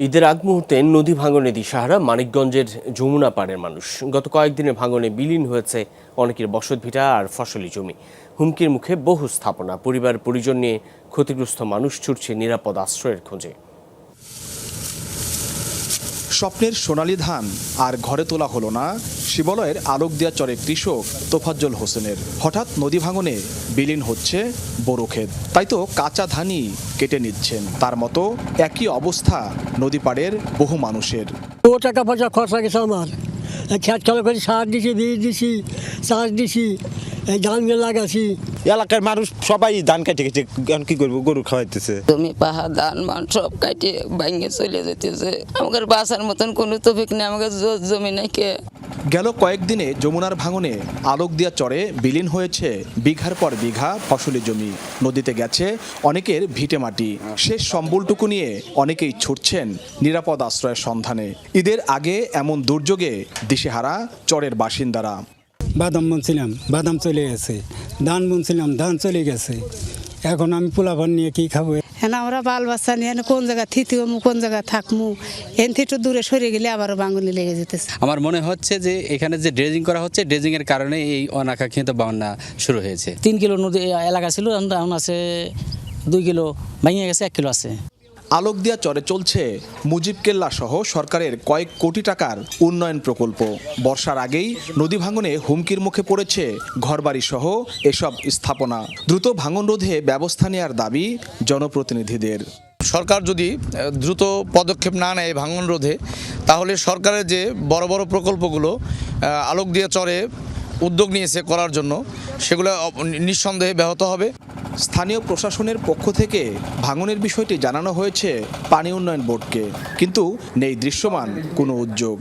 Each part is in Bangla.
ঈদের আগ মুহূর্তে নদী ভাঙনে দিশাহারা মানিকগঞ্জের যমুনা পাড়ের মানুষ। গত কয়েকদিনের ভাঙনে বিলীন হয়েছে অনেকের বসতভিটা আর ফসলি জমি। হুমকির মুখে বহু স্থাপনা পরিবার পরিজন নিয়ে ক্ষতিগ্রস্ত মানুষ ছুটছে নিরাপদ আশ্রয়ের খোঁজে। স্বপ্নের সোনালী ধান, আর ঘরে তোলা হলো না শিবলয়ের আলোক দেয়া চরে কৃষক তোফাজ্জল হোসেনের। হঠাৎ নদী ভাঙনে বিলীন হচ্ছে বোরো ক্ষেত। তাই তো কাঁচা ধানই কেটে নিচ্ছেন। তার মতো একই অবস্থা নদী পাড়ের বহু মানুষের। ও টাকা পয়সা খরচা গেছে আমার। করে, সার দিছি, বীজ দিছি, চাষ দিছি লাগাছি এলাকার মানুষ সবাই ধান কেটে কেটে এখন কি করব গরু খাওয়াইতেছে। জমি পাহাড় ধান মান সব কাটে ভাঙে চলে যেতেছে। আমাদের বাসার মতন কোনো তফিক নেই আমাদের জমি নাই কে? গেল কয়েকদিনে যমুনার ভাঙনে আলোক দিয়া চরে বিলীন হয়েছে বিঘার পর বিঘা ফসলি জমি। নদীতে গেছে অনেকের ভিটে মাটি। শেষ সম্বলটুকু নিয়ে অনেকেই ছুটছেন নিরাপদ আশ্রয়ের সন্ধানে। ঈদের আগে এমন দুর্যোগে দিশেহারা চরের বাসিন্দারা। বাদাম বুনছিলাম বাদাম চলে গেছে ধান বুনছিলাম ধান চলে গেছে। এখন আমি পোলাপান নিয়ে কি খাব? হ্যাঁ আমরা বাল বাচ্চা নিয়ে কোন জায়গা থিতিমু কোন জায়গা থাকমু এন একটু দূরে সরে গেলে আবারও বাঙুনি লেগে যেতেছে। আমার মনে হচ্ছে যে এখানে যে ড্রেজিং করা হচ্ছে ড্রেজিং এর কারণে এই অনাকাঙ্ক্ষিত বন্যা শুরু হয়েছে। তিন কিলো নদী এলাকা ছিল এখন এখন আছে দুই কিলো ভেঙে গেছে এক কিলো আছে। আলোক দিয়া চরে চলছে মুজিব কেল্লা সহ সরকারের কয়েক কোটি টাকার উন্নয়ন প্রকল্প। বর্ষার আগেই নদী ভাঙনে হুমকির মুখে পড়েছে ঘরবাড়ি সহ এসব স্থাপনা। দ্রুত ভাঙন রোধে ব্যবস্থা নেওয়ার দাবি জনপ্রতিনিধিদের। সরকার যদি দ্রুত পদক্ষেপ না নেয় ভাঙন রোধে, তাহলে সরকারের যে বড় বড় প্রকল্পগুলো আলোক দিয়ে চরে উদ্যোগ নিয়েছে করার জন্য, সেগুলো নিঃসন্দেহে ব্যাহত হবে। স্থানীয় প্রশাসনের পক্ষ থেকে ভাঙনের বিষয়টি জানানো হয়েছে পানি উন্নয়ন বোর্ডকে। কিন্তু নেই দৃশ্যমান কোনো উদ্যোগ।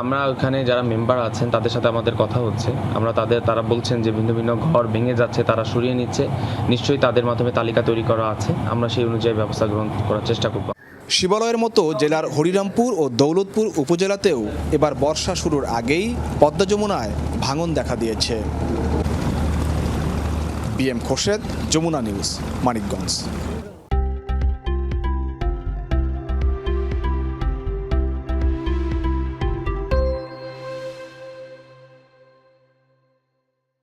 আমরা ওখানে যারা মেম্বার আছেন তাদের সাথে আমাদের কথা হচ্ছে। আমরা তাদের তারা বলছেন যে ভিন্ন ভিন্ন ঘর ভেঙে যাচ্ছে তারা সরিয়ে নিচ্ছে। নিশ্চয়ই তাদের মাধ্যমে তালিকা তৈরি করা আছে। আমরা সেই অনুযায়ী ব্যবস্থা গ্রহণ করার চেষ্টা করব। শিবালয়ের মতো জেলার হরিরামপুর ও দৌলতপুর উপজেলাতেও এবার বর্ষা শুরুর আগেই পদ্মা যমুনায় ভাঙন দেখা দিয়েছে। BM Khorshed Jamuna news Manikganj.